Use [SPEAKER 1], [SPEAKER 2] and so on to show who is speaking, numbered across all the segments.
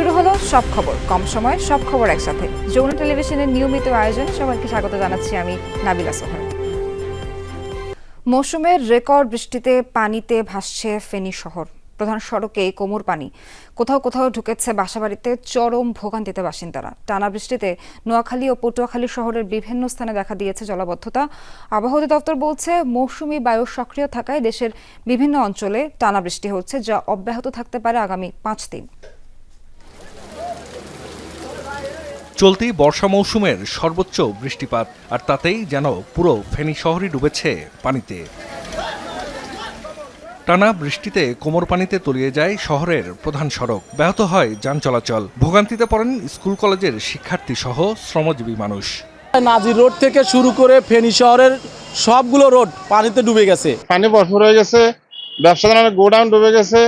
[SPEAKER 1] শুরু হলো সব খবর। কম সময়, সব খবর একসাথে। যৌন টেলিভিশনের নিয়মিত আয়োজনে সবাইকে স্বাগত জানাচ্ছি আমি নাবিলা সোহার মৌসুমের রেকর্ড বৃষ্টিতে পানিতে ভাসছে ফেনী শহর। প্রধান সড়কে কোমর পানি। কোথাও কোথাও ঢুকেছে বাসাবাড়িতে চরম ভোগান্তিতে বাসিন্দারা। টানা বৃষ্টিতে নোয়াখালী ও পটুয়াখালী শহরের বিভিন্ন স্থানে দেখা দিয়েছে জলাবদ্ধতা। আবহাওয়া দপ্তর বলছে, মৌসুমি বায়ু সক্রিয় থাকায় দেশের বিভিন্ন অঞ্চলে টানা বৃষ্টি হচ্ছে, যা অব্যাহত থাকতে পারে আগামী পাঁচ দিন।
[SPEAKER 2] চলতি বর্ষা মৌসুমের সর্বোচ্চ বৃষ্টিপাত আর তাতেই যেন পুরো ফেনী শহরই ডুবেছে পানিতে। টানা বৃষ্টিতে কোমর পানিতে তলিয়ে যায় শহরের প্রধান সড়ক। ব্যাহত হয় যান চলাচল। ভোগান্তিতে পড়েন স্কুল কলেজের শিক্ষার্থী সহ শ্রমজীবী মানুষ।
[SPEAKER 3] নাজির রোড থেকে শুরু করে ফেনী শহরের সবগুলো রোড পানিতে ডুবে গেছে।
[SPEAKER 4] পানি ভরপুর হয়ে গেছে ব্যবসাদারের গোডাউন ডুবে গেছে।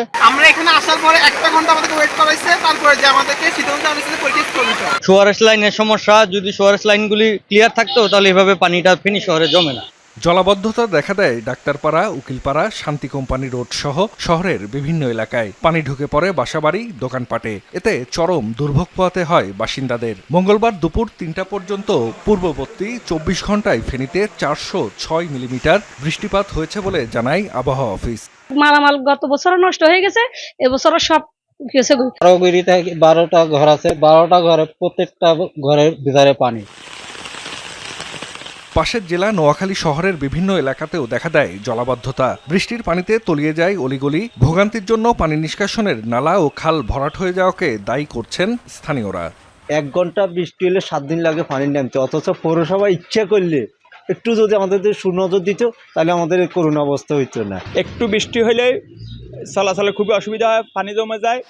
[SPEAKER 5] আসার পরে একটা ঘণ্টা আমাদেরকে ওয়েট করাইছে তারপরে যে আমাদেরকে সিদ্ধান্ত আনিয়েছে পরীক্ষা স্থগিত
[SPEAKER 6] সোয়ারেস লাইনের সমস্যা যদি সোয়ারেস লাইনগুলি ক্লিয়ার থাকতো তাহলে এভাবে পানিটা ফেনী শহরে জমে না।
[SPEAKER 2] জলাবদ্ধতা দেখা দেয় ডাক্তারপাড়া উকিলপাড়া শান্তি কোম্পানি রোড সহ শহরের বিভিন্ন এলাকায়। পানি ঢুকে পড়ে বাসাবাড়ি দোকানপাটে। এতে চরম দুর্ভোগ পোহাতে হয় বাসিন্দাদের। মঙ্গলবার দুপুর তিনটা পর্যন্ত পূর্ববর্তী চব্বিশ ঘন্টায় ফেনীতে চারশো ছয় মিলিমিটার বৃষ্টিপাত হয়েছে বলে জানায় আবহাওয়া অফিস।
[SPEAKER 7] মালামাল গত বছরও নষ্ট হয়ে গেছে এবছরও সব গেছে
[SPEAKER 6] বারোটা ঘর আছে বারোটা ঘরে প্রত্যেকটা ঘরের ভিতরে পানি।
[SPEAKER 2] পাশের জেলা নোয়াখালী শহরের বিভিন্ন এলাকাতেও দেখা দেয় জলাবদ্ধতা। বৃষ্টির পানিতে তলিয়ে যায় অলিগলি ভোগান্তির জন্য পানি নিষ্কাশনের নালা ও খাল ভরাট হয়ে যাওয়াকে দায়ী করছেন স্থানীয়রা।
[SPEAKER 8] এক ঘণ্টা বৃষ্টি হলে সাত দিন লাগে পানি নামতে অথচ পৌরসভা ইচ্ছা করলে একটু যদি আমাদের সুনজর দিত তাহলে আমাদের করুণ অবস্থা হইতো না।
[SPEAKER 9] একটু বৃষ্টি হলে চলাচলে খুবই অসুবিধা হয় পানি জমে যায়।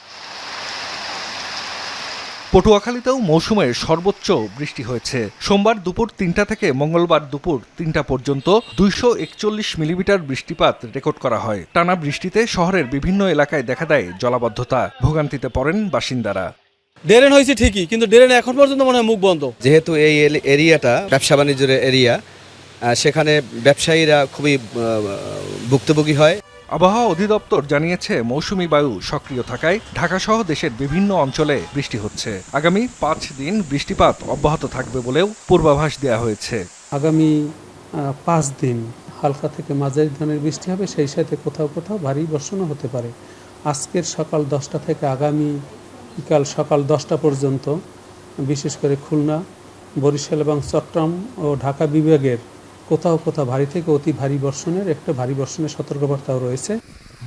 [SPEAKER 2] পটুয়াখালীতেও মৌসুমের সর্বোচ্চ বৃষ্টি হয়েছে। সোমবার দুপুর তিনটা থেকে মঙ্গলবার দুপুর তিনটা পর্যন্ত দুইশো একচল্লিশ মিলিমিটার বৃষ্টিপাত রেকর্ড করা হয়। টানা বৃষ্টিতে শহরের বিভিন্ন এলাকায় দেখা দেয় জলাবদ্ধতা। ভোগান্তিতে পড়েন বাসিন্দারা।
[SPEAKER 3] ড্রেন হয়েছে ঠিকই কিন্তু ড্রেন এখন পর্যন্ত মনে হয় মুখ বন্ধ।
[SPEAKER 10] যেহেতু এই এরিয়াটা ব্যবসা বাণিজ্যের এরিয়া সেখানে ব্যবসায়ীরা খুবই ভুক্তভোগী হয়।
[SPEAKER 2] আবহাওয়া অধিদপ্তর জানিয়েছে মৌসুমি বায়ু সক্রিয় থাকায় ঢাকাসহ দেশের বিভিন্ন অঞ্চলে বৃষ্টি হচ্ছে। আগামী পাঁচ দিন বৃষ্টিপাত অব্যাহত থাকবে বলেও পূর্বাভাস দেওয়া হয়েছে।
[SPEAKER 11] আগামী পাঁচ দিন হালকা থেকে মাঝারি ধরনের বৃষ্টি হবে সেই সাথে কোথাও কোথাও ভারী বর্ষণও হতে পারে। আজকের সকাল দশটা থেকে আগামী বিকাল সকাল দশটা পর্যন্ত বিশেষ করে খুলনা বরিশাল এবং চট্টগ্রাম ও ঢাকা বিভাগের কোথাও কোথাও ভারী থেকে অতি ভারী বর্ষণের একটা ভারী বর্ষণের সতর্কবার্তাও রয়েছে।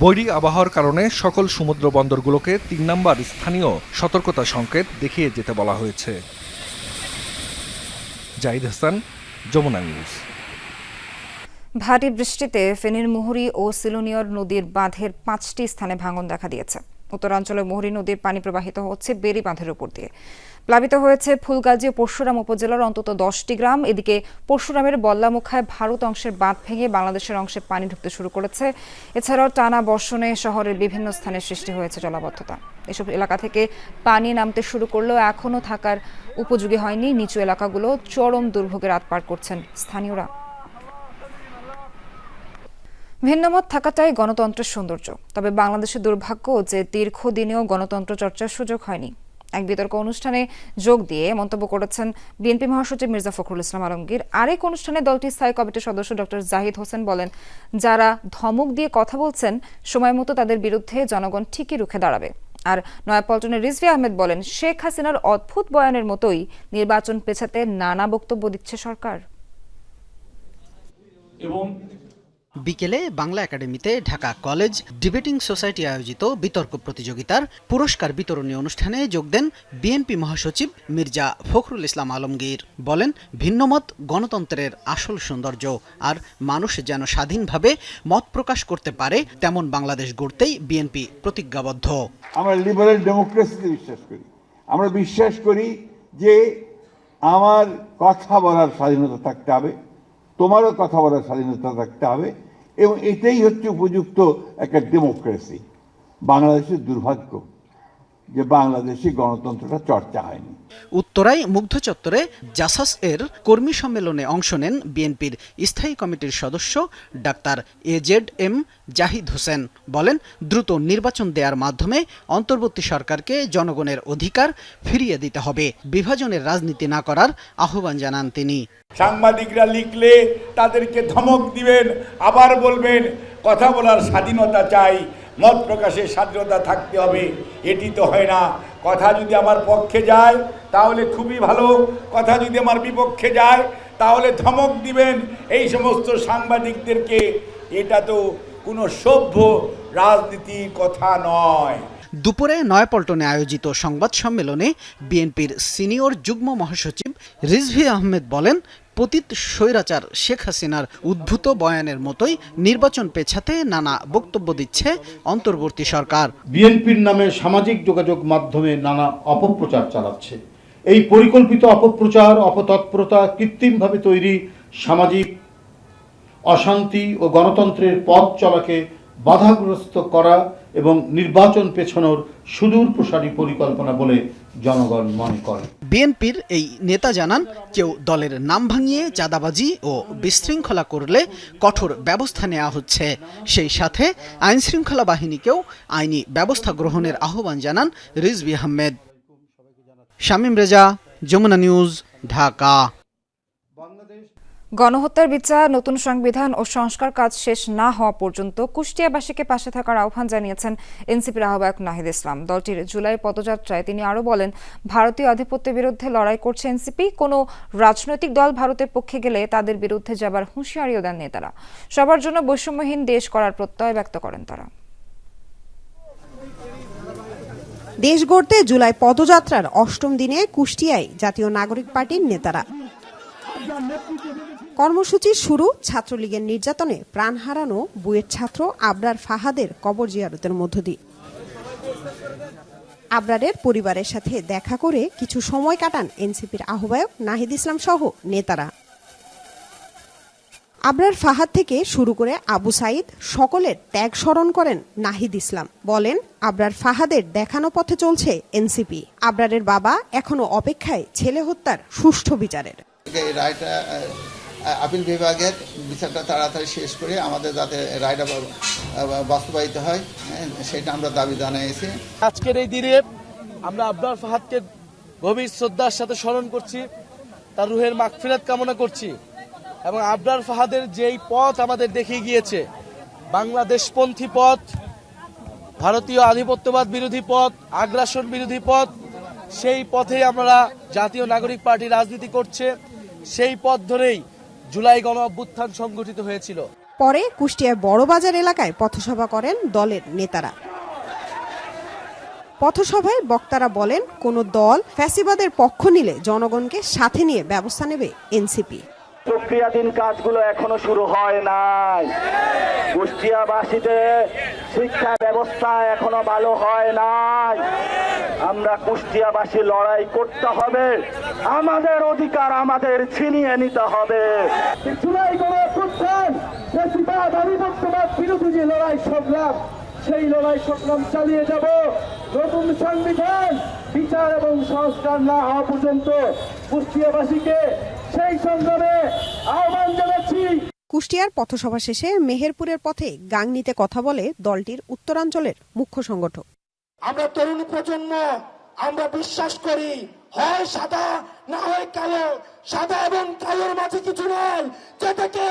[SPEAKER 2] বৈরী আবহাওয়ার কারণে সকল সমুদ্র বন্দরগুলোকে তিন নম্বর স্থানীয় সতর্কতা সংকেত দেখিয়ে যেতে বলা হয়েছে। জাহিদ হাসান যমুনা নিউজ।
[SPEAKER 1] ভারী বৃষ্টিতে ফেনীর মুহুরী ও সিলোনিয়র নদীর বাঁধের পাঁচটি স্থানে ভাঙন দেখা দিয়েছে। উত্তরাঞ্চলে মুহুরী নদীর পানি প্রবাহিত হচ্ছে বেরি বাঁধের উপর দিয়ে। প্লাবিত হয়েছে ফুলগাজী ও পরশুরাম উপজেলার অন্তত দশটি গ্রাম। এদিকে পরশুরামের বল্লামুখায় ভারত অংশের বাঁধ ভেঙে বাংলাদেশের অংশে পানি ঢুকতে শুরু করেছে। এছাড়াও টানা বর্ষণে শহরের বিভিন্ন স্থানে সৃষ্টি হয়েছে জলাবদ্ধতা। এসব এলাকা থেকে পানি নামতে শুরু করলেও এখনও থাকার উপযোগী হয়নি। নিচু এলাকাগুলো চরম দুর্ভোগের রাত পার করছেন স্থানীয়রা। ভিন্নমত থাকাটাই গণতন্ত্রের সৌন্দর্য। তবে বাংলাদেশের দুর্ভাগ্য যে দীর্ঘদিনেও গণতন্ত্র চর্চার সুযোগ হয়নি। এক বিতর্ক অনুষ্ঠানে যোগ দিয়ে মন্তব্য করেছেন বিএনপি মহাসচিব মির্জা ফখরুল ইসলাম আলমগীর। আরেক অনুষ্ঠানে দলটির স্থায়ী কমিটির সদস্য ডক্টর জাহিদ হোসেন বলেন, যারা ধমক দিয়ে কথা বলছেন, সময় মতো তাদের বিরুদ্ধে জনগণ ঠিকই রুখে দাঁড়াবে। আর নয়াপল্টনের রিজভি আহমেদ বলেন, শেখ হাসিনার অদ্ভুত বয়ানের মতোই নির্বাচন পেছাতে নানা বক্তব্য দিচ্ছে সরকার।
[SPEAKER 12] বিকেলে বাংলা একাডেমিতে ঢাকা কলেজ ডিবেটিং সোসাইটি আয়োজিত বিতর্ক প্রতিযোগিতার পুরস্কার বিতরণী অনুষ্ঠানে যোগ দেন বিএনপি মহাসচিব মির্জা ফখরুল ইসলাম আলমগীর। বলেন, ভিন্নমত গণতন্ত্রের আসল সৌন্দর্য আর মানুষ যেন স্বাধীনভাবে মত প্রকাশ করতে পারে তেমন বাংলাদেশ গড়তেই বিএনপি প্রতিজ্ঞাবদ্ধ।
[SPEAKER 4] আমরা লিবারেল ডেমোক্রেসিতে বিশ্বাস করি। আমরা বিশ্বাস করি যে আমার কথা বলার স্বাধীনতা থাকতে হবে। তোমারও কথা বলার স্বাধীনতা থাকতে হবে এবং এটাই হচ্ছে উপযুক্ত একটা ডেমোক্রেসি বাংলাদেশের দুর্ভাগ্য। যে বাংলাদেশি গণতন্ত্রটা চর্চা হয়নি।
[SPEAKER 12] উত্তরায় মুগ্ধ চত্বরে জাসাস এর কর্মী সম্মেলনে অংশ নেন বিএনপির স্থায়ী কমিটির সদস্য doctor A Z M Zahid Hossain. বলেন দ্রুত নির্বাচন দেওয়ার মাধ্যমে অন্তর্বর্তী সরকারকে জনগণের অধিকার ফিরিয়ে দিতে হবে। বিভাজনের রাজনীতি না করার আহ্বান জানান তিনি।
[SPEAKER 13] সাংবাদিকরা লিখলে তাদেরকে ধমক দিবেন আবার বলবেন কথা বলার স্বাধীনতা চাই মত প্রকাশের স্বাধীনতা থাকতে হবে। এটি তো হয় না। কথা যদি আমার পক্ষে যায়, তাহলে খুবই ভালো। কথা যদি আমার বিপক্ষে যায়, তাহলে ধমক দিবেন এই সমস্ত সাংবাদিকদেরকে। এটা তো কোনো সভ্য রাজনীতির কথা নয়।
[SPEAKER 12] দুপুরে নয়াপল্টনে আয়োজিত সংবাদ সম্মেলনে বিএনপির সিনিয়র যুগ্ম মহাসচিব রিজভি আহমেদ বলেন পতিত স্বৈরাচার শেখ হাসিনার উদ্ভূত বয়ানের মতোই নির্বাচন পেছাতে নানা বক্তব্য দিচ্ছে অন্তর্বর্তী সরকার।
[SPEAKER 14] বিএনপির নামে সামাজিক যোগাযোগ মাধ্যমে নানা অপপ্রচার চালাচ্ছে। এই পরিকল্পিত অপপ্রচার, অপতৎপরতা কৃত্রিমভাবে তৈরি সামাজিক অশান্তি ও গণতন্ত্রের পথ চলাকে বাধাগ্রস্ত করা এবং নির্বাচন পেছনোর সুদূর প্রসারী পরিকল্পনা বলে জনগণ মনে করে।
[SPEAKER 12] বিএনপির এই নেতা জানান, কেউ দলের নাম ভাঙিয়ে চাঁদাবাজি ও বিশৃঙ্খলা করলে কঠোর ব্যবস্থা নেওয়া হচ্ছে। সেই সাথে আইন শৃঙ্খলা বাহিনীকেও আইনি ব্যবস্থা গ্রহণের আহ্বান জানান রিজভি আহমেদ। শামীম রেজা, যমুনা নিউজ, ঢাকা।
[SPEAKER 1] গণহত্যার বিচার, নতুন সংবিধান ও সংস্কার কাজ শেষ না হওয়া পর্যন্ত কুষ্টিয়াবাসীকে পাশে থাকার আহ্বান জানিয়েছেন এনসিপির আহ্বায়ক নাহিদ ইসলাম। দলটির জুলাই পদযাত্রায় তিনি আরও বলেন, ভারতীয় আধিপত্যের বিরুদ্ধে লড়াই করছে এনসিপি, কোনো রাজনৈতিক দল ভারতের পক্ষে গেলে তাদের বিরুদ্ধে যাবার হুঁশিয়ারিও দেন নেতারা সবার জন্য বৈষম্যহীন দেশ করার প্রত্যয় ব্যক্ত করেন তারা।
[SPEAKER 15] দেশ গড়তে জুলাই পদযাত্রার অষ্টম দিনে কুষ্টিয়ায় জাতীয় নাগরিক পার্টির নেতারা। কর্মসূচির শুরু ছাত্রলীগের নির্যাতনে প্রাণ হারানো বুয়েট ছাত্র আবরার ফাহাদের কবর জিয়ারতের মধ্য দিয়ে। আবরারের পরিবারের সাথে দেখা করে কিছু সময় কাটান এনসিপির আহ্বায়ক নাহিদ ইসলাম সহ নেতারা। আবরার ফাহাদ থেকে শুরু করে আবু সাইদ সকলের ত্যাগ স্মরণ করেন নাহিদ ইসলাম। বলেন, আবরার ফাহাদের দেখানো পথে চলছে এনসিপি। আবরারের বাবা এখনও অপেক্ষায় ছেলে হত্যার সুষ্ঠু বিচারের।
[SPEAKER 16] আপিল বিভাগের বিচারটা তাড়াতাড়ি শেষ করে আমাদের যাতে রায়টা বাস্তবায়িত হয় হ্যাঁ, সেটা আমরা দাবি জানিয়েছি।
[SPEAKER 3] আজকের এই দিনে আমরা আবদার ফাহাদকে গভীর শ্রদ্ধার সাথে স্মরণ করছি তার রুহের মাগফিরাত কামনা করছি এবং আবদার ফাহাদের যেই পথ আমাদের দেখিয়ে গিয়েছে বাংলাদেশপন্থী পথ ভারতীয় আধিপত্যবাদ বিরোধী পথ আগ্রাসন বিরোধী পথ সেই পথে আমরা জাতীয় নাগরিক পার্টি রাজনীতি করছে সেই পথ ধরেই জুলাই গণ অভ্যুত্থান সংগঠিত হয়েছিল।
[SPEAKER 15] পরে কুষ্টিয়ার বড়বাজার এলাকায় পথসভা করেন দলের নেতারা। পথসভায় বক্তারা বলেন কোন দল ফ্যাসিবাদের পক্ষ নিলে জনগণকে সাথে নিয়ে ব্যবস্থা নেবে এনসিপি।
[SPEAKER 17] প্রক্রিয়াধীন কাজগুলো এখনও শুরু হয় নাই। কুষ্টিয়াবাসীতে শিক্ষা ব্যবস্থা এখনও ভালো হয় নাই। আমরা কুষ্টিয়াবাসী লড়াই করতে হবে। আমাদের অধিকার আমাদের ছিনিয়ে নিতে হবে। বিরোধী লড়াই সংগ্রাম, সেই লড়াই সংগ্রাম চালিয়ে যাব। নতুন সংবিধান, বিচার এবং সংস্কার না হওয়া পর্যন্ত কুষ্টিয়াবাসীকে সেই সংগ্রামে আহ্বান জানাচ্ছি।
[SPEAKER 15] কুষ্টিয়ার পথসভা শেষে মেহেরপুরের পথে গাংনীতে কথা বলে দলটির উত্তরাঞ্চলের মুখ্য সংগঠক।
[SPEAKER 17] আমরা তরুণ প্রজন্ম আমরা বিশ্বাস করি হয় সাদা না হয় কালো সাদা এবং কালোর মাঝে কিছু নয় যেটাকে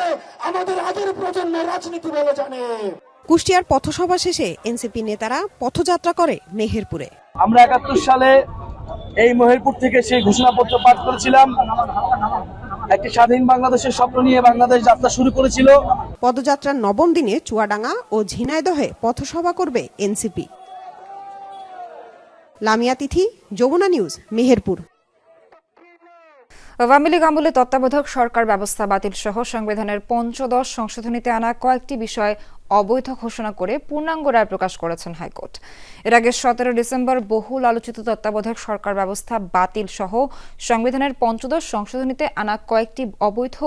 [SPEAKER 17] আমাদের আগের প্রজন্ম রাজনীতি বলে জানে।
[SPEAKER 15] কুষ্টিয়ার পথসভা শেষে এনসিপি নেতারা পথযাত্রা করে মেহেরপুরে।
[SPEAKER 3] আমরা একাত্তর সালে এই মহিরপুর থেকে সেই ঘোষণাপত্র পাঠ করেছিলাম। একটি স্বাধীন বাংলাদেশের স্বপ্ন নিয়ে বাংলাদেশ যাত্রা শুরু করেছিল।
[SPEAKER 15] পদযাত্রার নবম দিনে চুয়াডাঙ্গা ও ঝিনাইদহে পথসভা করবে এনসিপি। লামিয়া তিথি, যমুনা নিউজ, মেহেরপুর।
[SPEAKER 1] আওয়ামী লীগ আমলে তত্ত্বাবধায়ক সরকার ব্যবস্থা বাতিল সহ সংবিধানের পঞ্চদশ সংশোধনীতে আনা কয়েকটি বিষয় অবৈধ ঘোষণা করে পূর্ণাঙ্গ রায় প্রকাশ করেছেন হাইকোর্ট। এর আগে সতেরো ডিসেম্বর বহুল আলোচিত তত্ত্বাবধায়ক সরকার ব্যবস্থা বাতিল সহ সংবিধানের পঞ্চদশ সংশোধনীতে আনা কয়েকটি অবৈধ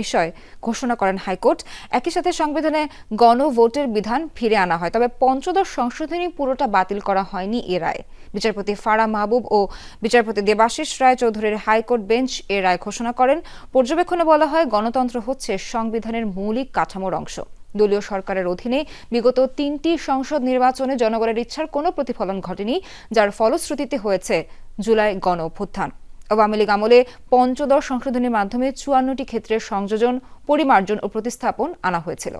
[SPEAKER 1] বিষয় ঘোষণা করেন হাইকোর্ট। একই সাথে সংবিধানে গণভোটের বিধান ফিরে আনা হয়, তবে পঞ্চদশ সংশোধনী পুরোটা বাতিল করা হয়নি এ রায়। বিচারপতি ফারা মাহবুব ও বিচারপতি দেবাশিস রায় চৌধুরীর হাইকোর্ট বেঞ্চ এ রায় ঘোষণা করেন। পর্যবেক্ষণে বলা হয়, গণতন্ত্র হচ্ছে সংবিধানের মৌলিক কাঠামোর অংশ। দলীয় সরকারের অধীনে বিগত তিনটি সংসদ নির্বাচনে জনগণের ইচ্ছার কোনো প্রতিফলন ঘটেনি, যার ফলশ্রুতিতে হয়েছে জুলাই গণ অভ্যুত্থান। আওয়ামী লীগ আমলে পঞ্চদশ সংশোধনীর মাধ্যমে চুয়ান্নটি ক্ষেত্রে সংযোজন, পরিমার্জন ও প্রতিস্থাপন আনা হয়েছিল।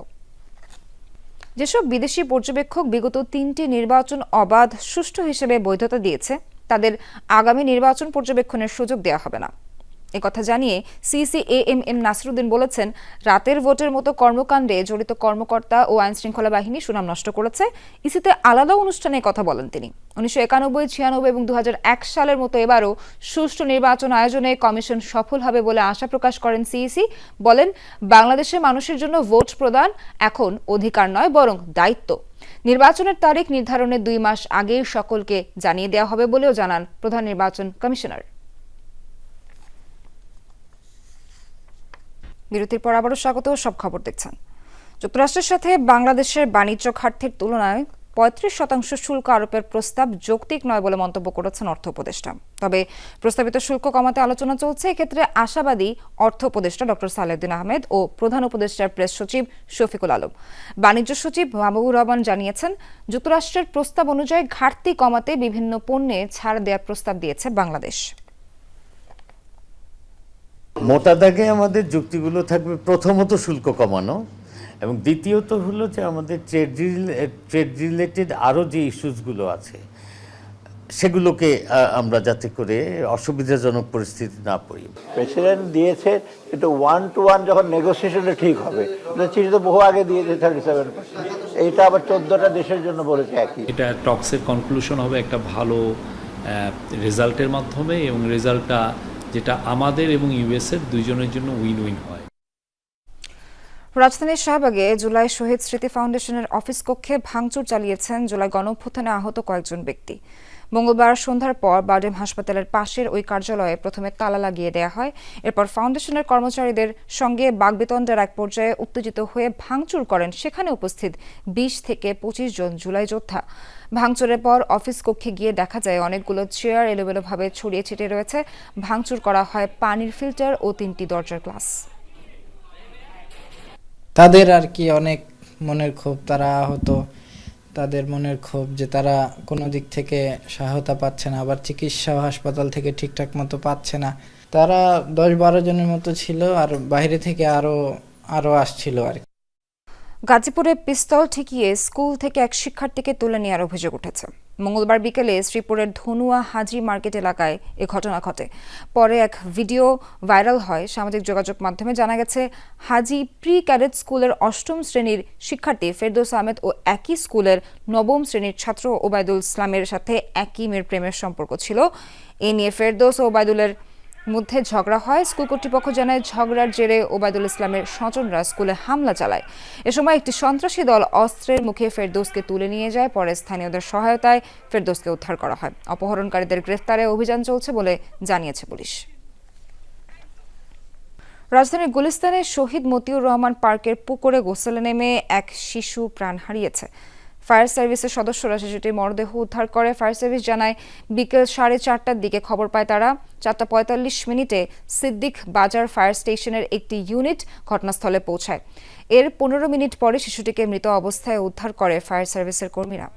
[SPEAKER 1] যেসব বিদেশি পর্যবেক্ষক বিগত তিনটি নির্বাচন অবাধ, সুষ্ঠু হিসেবে বৈধতা দিয়েছে, তাদের আগামী নির্বাচন পর্যবেক্ষণের সুযোগ দেওয়া হবে না। একথা জানিয়ে সিসিএএম এম নাসরুদ্দিন বলেছেন, রাতের ভোটের মতো কর্মকাণ্ডে জড়িত কর্মকর্তা ও আইন শৃঙ্খলা বাহিনী সুনাম নষ্ট করেছে। ইসিতে আলাদা অনুষ্ঠানে কথা বলেন তিনি। উনিশশো একানব্বই, ছিয়ানব্বই এবং দু হাজার এক সালের মতো এবারও সুষ্ঠু নির্বাচন আয়োজনে কমিশন সফল হবে বলে আশা প্রকাশ করেন সিইসি। বলেন বাংলাদেশের মানুষের জন্য ভোট প্রদান এখন অধিকার নয়, বরং দায়িত্ব। নির্বাচনের তারিখ নির্ধারণের দুই মাস আগেই সকলকে জানিয়ে দেওয়া হবে বলেও জানান প্রধান নির্বাচন কমিশনার। বিরতির পর আবারও স্বাগত, সব খবর দেখছেন। যুক্তরাষ্ট্রের সাথে বাংলাদেশের বাণিজ্য ঘাটতির তুলনায় পঁয়ত্রিশ শতাংশ শুল্ক আরোপের প্রস্তাব যৌক্তিক নয় বলে মন্তব্য করেছেন অর্থ উপদেষ্টা। তবে প্রস্তাবিত শুল্ক কমাতে আলোচনা চলছে, এক্ষেত্রে আশাবাদী অর্থ উপদেষ্টা ডক্টর সালেউদ্দিন আহমেদ ও প্রধান উপদেষ্টার প্রেস সচিব শফিকুল আলম। বাণিজ্য সচিব মাহবুবুর রহমান জানিয়েছেন, যুক্তরাষ্ট্রের প্রস্তাব অনুযায়ী ঘাটতি কমাতে বিভিন্ন পণ্যে ছাড় দেওয়ার প্রস্তাব দিয়েছে বাংলাদেশ।
[SPEAKER 18] মোটা দাগে আমাদের যুক্তিগুলো থাকবে প্রথমত শুল্ক কমানো এবং দ্বিতীয়ত হলো যে আমাদের ট্রেড ট্রেড রিলেটেড আরও যে ইস্যুসগুলো আছে সেগুলোকে আমরা যাতে করে অসুবিধাজনক পরিস্থিতি না পড়ি।
[SPEAKER 19] প্রেসিডেন্ট দিয়েছে কিন্তু ওয়ান টু ওয়ান যখন নেগোসিয়েশনে ঠিক হবে চিঠি তো বহু আগে দিয়েছে থার্টি সেভেন এইটা আবার চোদ্দটা দেশের জন্য বলেছে একই।
[SPEAKER 20] এটা টক্সের কনক্লুশন হবে একটা ভালো রেজাল্টের মাধ্যমে এবং রেজাল্টটা যেটা আমাদের এবং ইউএসের দুইজনের জন্য উইন উইন হয়।
[SPEAKER 1] রাজধানীর শাহবাগে জুলাই শহীদ স্মৃতি ফাউন্ডেশনের অফিস কক্ষে ভাঙচুর চালিয়েছেন জুলাই গণঅভ্যুত্থানে আহত কয়েকজন ব্যক্তি। মঙ্গলবার সন্ধ্যার পর বারডেম হাসপাতালের পাশের ওই কার্যালয়ে প্রথমে তালা লাগিয়ে দেওয়া হয়। এরপর ফাউন্ডেশনের কর্মচারীদের সঙ্গে বাগবিতণ্ডের এক পর্যায়ে উত্তেজিত হয়ে ভাঙচুর করেন সেখানে উপস্থিত বিশ থেকে পঁচিশ জন জুলাই যোদ্ধা। ভাঙচুরের পর অফিস কক্ষে গিয়ে দেখা যায় অনেকগুলো চেয়ার এলোমেলোভাবে ছড়িয়ে ছিটিয়ে রয়েছে। ভাঙচুর করা হয় পানির ফিল্টার ও তিনটি দরজার গ্লাস।
[SPEAKER 21] তাদের আর কি অনেক মনের ক্ষোভ, তারা আহত তাদের মনের ক্ষোভ যে তারা কোনো দিক থেকে সহায়তা পাচ্ছে না, আবার চিকিৎসাও হাসপাতাল থেকে ঠিকঠাক মতো পাচ্ছে না। তারা দশ বারো জনের মতো ছিল আর বাইরে থেকে আরও আরও আসছিল আর
[SPEAKER 1] গাজীপুরে পিস্তল ঠেকিয়ে স্কুল থেকে এক শিক্ষার্থীকে তুলে নেওয়ার অভিযোগ উঠেছে। মঙ্গলবার বিকেলে শ্রীপুরের ধনুয়া হাজি মার্কেট এলাকায় এ ঘটনা ঘটে। পরে এক ভিডিও ভাইরাল হয়। সামাজিক যোগাযোগ মাধ্যমে জানা গেছে, হাজি প্রি ক্যাডেট স্কুলের অষ্টম শ্রেণির শিক্ষার্থী ফেরদৌস আহমেদ ও একই স্কুলের নবম শ্রেণির ছাত্র ওবায়দুল ইসলামের সাথে একই মেয়ের প্রেমের সম্পর্ক ছিল। এ নিয়ে ফেরদৌস ওবায়দুলের মধ্যে ঝগড়া হয়। স্কুল কর্তৃপক্ষ জানায় ঝগড়ার জেরে ওবায়দুল ইসলামের স্বজনরা স্কুলে হামলা চালায়। এ সময় একটি সন্ত্রাসী দল অস্ত্রের মুখে ফেরদোসকে তুলে নিয়ে যায়। পরে স্থানীয়দের সহায়তায় ফেরদৌসকে উদ্ধার করা হয়। অপহরণকারীদের গ্রেফতারে অভিযান চলছে বলে জানিয়েছে পুলিশ। রাজধানীর গুলিস্তানে শহীদ মতিউর রহমান পার্কের পুকুরে গোসলে নেমে এক শিশু প্রাণ হারিয়েছে। ফায়ার সার্ভিসের সদস্যরা শিশুটির মরদেহ উদ্ধার করে। ফায়ার সার্ভিস জানায়, বিকেল সাড়ে চারটার দিকে খবর পায় তারা চারটা পঁয়তাল্লিশ মিনিটে সিদ্দিক বাজার ফায়ার স্টেশনের একটি ইউনিট ঘটনাস্থলে পৌঁছায়। এর পনেরো মিনিট পরে শিশুটিকে মৃত অবস্থায় উদ্ধার করে ফায়ার সার্ভিসের কর্মীরা।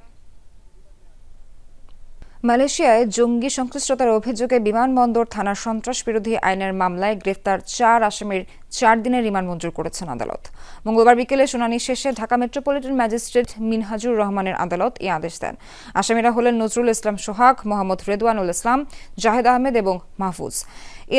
[SPEAKER 1] মালয়েশিয়ায় জঙ্গি সংশ্লিষ্টতার অভিযোগে বিমানবন্দর থানার সন্ত্রাস বিরোধী আইনের মামলায় গ্রেফতার চার আসামির চার দিনের রিমান্ড মঞ্জুর করেছেন আদালত। মঙ্গলবার বিকেলে শুনানি শেষে ঢাকা মেট্রোপলিটন ম্যাজিস্ট্রেট মিনহাজুর রহমানের আদালত এই আদেশ দেন। আসামিরা হলেন নজরুল ইসলাম সোহাগ, মোহাম্মদ রেদওয়ানুল ইসলাম, জাহেদ আহমেদ এবং মাহফুজ।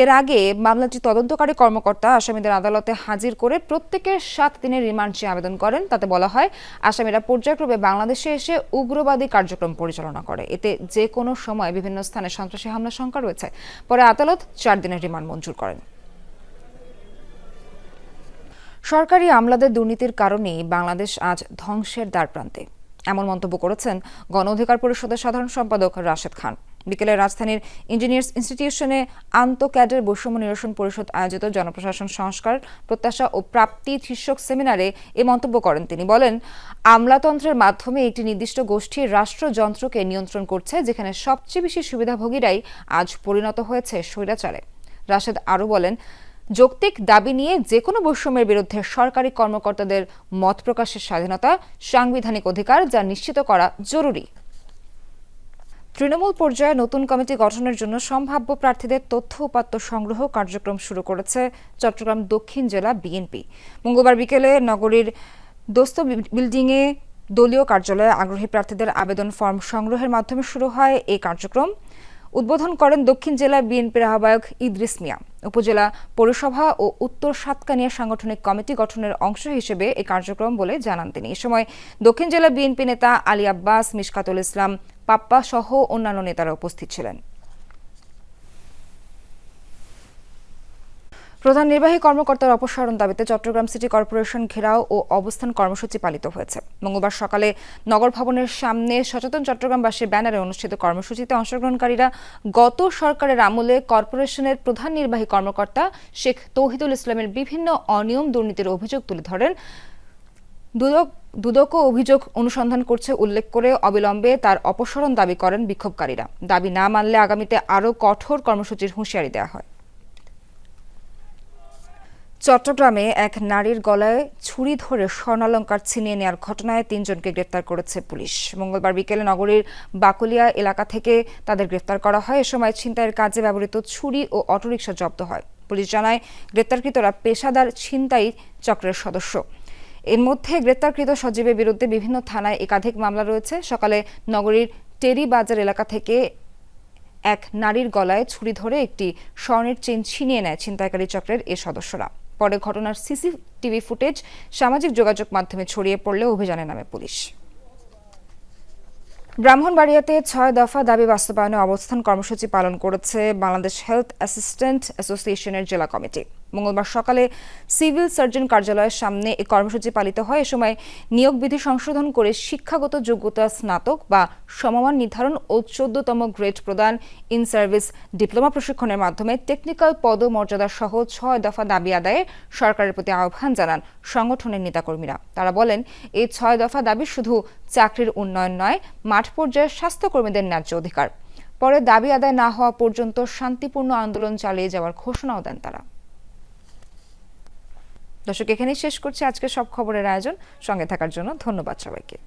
[SPEAKER 1] এর আগে মামলাটি তদন্তকারী কর্মকর্তা আসামিদের আদালতে হাজির করে প্রত্যেকের সাত দিনের রিমান্ড চেয়ে আবেদন করেন। তাতে বলা হয়, আসামিরা পর্যায়ক্রমে বাংলাদেশে এসে উগ্রবাদী কার্যক্রম পরিচালনা করে। এতে যে কোনো সময় বিভিন্ন স্থানে সন্ত্রাসী হামলার শঙ্কা রয়েছে। পরে আদালত চার দিনের রিমান্ড মঞ্জুর করেন। সরকারি আমলাদের দুর্নীতির কারণেই বাংলাদেশ আজ ধ্বংসের দ্বারপ্রান্তে। এমন মন্তব্য করেছেন গণ অধিকার পরিষদের সাধারণ সম্পাদক রাশেদ খান। বিকেলে রাজধানীর ইঞ্জিনিয়ার্স ইনস্টিটিউশনে আন্ত ক্যাডের বৈষম্য নিরসন পরিষদ আয়োজিত জনপ্রশাসন সংস্কার, প্রত্যাশা ও প্রাপ্তি শীর্ষক সেমিনারে এ মন্তব্য করেন। তিনি বলেন, আমলাতন্ত্রের মাধ্যমে একটি নির্দিষ্ট গোষ্ঠীর রাষ্ট্রযন্ত্রকে নিয়ন্ত্রণ করছে, যেখানে সবচেয়ে বেশি সুবিধাভোগীরাই আজ পরিণত হয়েছে স্বৈরাচারে। রাশেদ আরও বলেন, যৌক্তিক দাবি নিয়ে যে কোনো বৈষম্যের বিরুদ্ধে সরকারি কর্মকর্তাদের মত প্রকাশের স্বাধীনতা, সাংবিধানিক অধিকার যা নিশ্চিত করা জরুরি। তৃণমূল পর্যায়ে নতুন কমিটি গঠনের জন্য সম্ভাব্য প্রার্থীদের তথ্য উপাত্ত সংগ্রহ কার্যক্রম শুরু করেছে চট্টগ্রাম দক্ষিণ জেলা বিএনপি। মঙ্গলবার বিকেলে নগরীর দোস্ত বিল্ডিংয়ে দলীয় কার্যালয়ে আগ্রহী প্রার্থীদের আবেদন ফর্ম সংগ্রহের মাধ্যমে শুরু হয় এই কার্যক্রম। উদ্বোধন করেন দক্ষিণ জেলা বিএনপির আহ্বায়ক ইদ্রিস মিয়া। উপজেলা পৌরসভা ও উত্তর সাতকানিয়া সাংগঠনিক কমিটি গঠনের অংশ হিসেবে এই কার্যক্রম বলে জানান তিনি। এ সময় দক্ষিণ জেলা বিএনপি নেতা আলী আব্বাস, মিশকাতুল ইসলাম পাপ্পা সহ অন্যান্য নেতারা উপস্থিত ছিলেন। প্রধান নির্বাহী কর্মকর্তার অপসারণ দাবিতে চট্টগ্রাম সিটি কর্পোরেশন ঘেরাও ও অবস্থান কর্মসূচি পালিত হয়েছে। মঙ্গলবার সকালে নগর ভবনের সামনে সচেতন চট্টগ্রামবাসীর ব্যানারে অনুষ্ঠিত কর্মসূচিতে অংশগ্রহণকারীরা গত সরকারের আমলে কর্পোরেশনের প্রধান নির্বাহী কর্মকর্তা শেখ তৌহিদুল ইসলামের বিভিন্ন অনিয়ম দুর্নীতির অভিযোগ তুলে ধরেন। দুদক দুদকও অভিযোগ অনুসন্ধান করছে উল্লেখ করে অবিলম্বে তার অপসারণ দাবি করেন বিক্ষোভকারীরা। দাবি না মানলে আগামীতে আরও কঠোর কর্মসূচির হুঁশিয়ারি দেওয়া হয়। চট্টগ্রামে এক নারীর গলায় ছুরি ধরে স্বর্ণালঙ্কার ছিনিয়ে নেওয়ার ঘটনায় তিনজনকে গ্রেপ্তার করেছে পুলিশ। মঙ্গলবার বিকেলে নগরীর বাকুলিয়া এলাকা থেকে তাদের গ্রেপ্তার করা হয়। এ সময় ছিনতাইয়ের কাজে ব্যবহৃত ছুরি ও অটোরিকশা জব্দ হয়। পুলিশ জানায়, গ্রেপ্তারকৃতরা পেশাদার ছিনতাই চক্রের সদস্য। এর মধ্যে গ্রেপ্তারকৃত সজীবের বিরুদ্ধে বিভিন্ন থানায় একাধিক মামলা রয়েছে। সকালে নগরীর টেরি বাজার এলাকা থেকে এক নারীর গলায় ছুরি ধরে একটি স্বর্ণের চেন ছিনিয়ে নেয় ছিনতাইকারী চক্রের এ সদস্যরা। পরে ঘটনার সিসিটিভি ফুটেজ সামাজিক যোগাযোগ মাধ্যমে ছড়িয়ে পড়লে অভিযানে নামে পুলিশ। ব্রাহ্মণবাড়িয়াতে ছয় দফা দাবি বাস্তবায়নে অবস্থান কর্মসূচি পালন করেছে বাংলাদেশ হেলথ অ্যাসিস্ট্যান্ট অ্যাসোসিয়েশনের জেলা কমিটি। মঙ্গলবার সকালে সিভিল সার্জন কার্যালয়ের সামনে এই কর্মসূচি পালিত হয়। এ সময় নিয়োগ বিধি সংশোধন করে শিক্ষাগত যোগ্যতা স্নাতক বা সমমান নির্ধারণ ও চোদ্দতম গ্রেড প্রদান ইন সার্ভিস ডিপ্লোমা প্রশিক্ষণের মাধ্যমে টেকনিক্যাল পদমর্যাদা সহ ছয় দফা দাবি আদায়ে সরকারের প্রতি আহ্বান জানান সংগঠনের নেতাকর্মীরা। তারা বলেন এই ছয় দফা দাবি শুধু চাকরির উন্নয়ন নয়, মাঠ পর্যায়ে স্বাস্থ্যকর্মীদের ন্যায্য অধিকার। পরে দাবি আদায় না হওয়া পর্যন্ত শান্তিপূর্ণ আন্দোলন চালিয়ে যাওয়ার ঘোষণাও দেন তারা। দর্শক এখানেই শেষ করছি। আজকে সব খবরের আয়োজন সঙ্গে থাকার জন্য ধন্যবাদ সবাইকে।